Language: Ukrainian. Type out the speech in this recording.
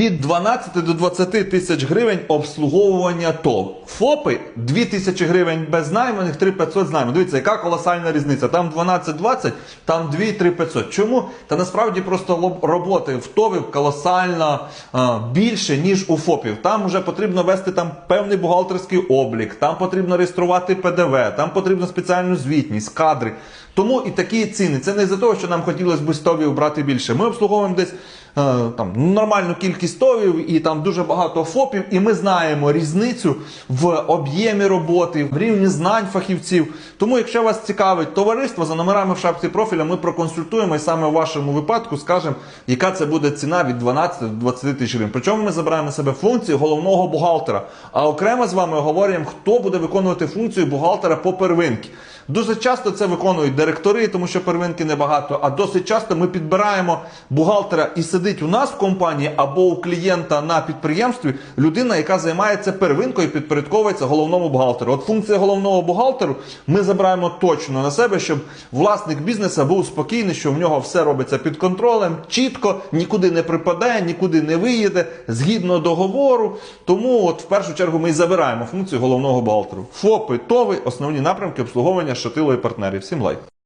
Від 12 до 20 тисяч гривень обслуговування ТОВ. ФОПи 2 тисячі гривень без найманих, 3500 з найманих. Дивіться, яка колосальна різниця. Там 12-20, там 2-3500. Чому? Та насправді просто роботи в ТОВів колосально а, більше, ніж у ФОПів. Там вже потрібно вести там певний бухгалтерський облік, там потрібно реєструвати ПДВ, там потрібно спеціальну звітність, кадри. Тому і такі ціни. Це не за того, що нам хотілося б з ТОВів брати більше. Ми обслуговуємо десь там нормальну кількість ТОВів і там дуже багато ФОПів, і ми знаємо різницю в об'ємі роботи, в рівні знань фахівців. Тому, якщо вас цікавить товариство за номерами в шапці профіля, ми проконсультуємо і саме в вашому випадку скажемо, яка це буде ціна від 12 до 20 тисяч гривень. Причому ми забираємо на себе функції головного бухгалтера. А окремо з вами говоримо, хто буде виконувати функцію бухгалтера по первинки. Дуже часто це виконують директори, тому що первинки небагато. А досить часто ми підбираємо бухгалтера і сидить у нас в компанії або у клієнта на підприємстві людина, яка займається первинкою і підпорядковується головному бухгалтеру. От функція головного бухгалтеру ми забираємо точно на себе, щоб власник бізнесу був спокійний, що в нього все робиться під контролем, чітко, нікуди не припадає, нікуди не виїде, згідно договору. Тому, от в першу чергу, ми і забираємо функцію головного бухгалтеру. ФОПи, ТОВи, основні напрямки обслуговування шатило і партнерів. Всім лайк.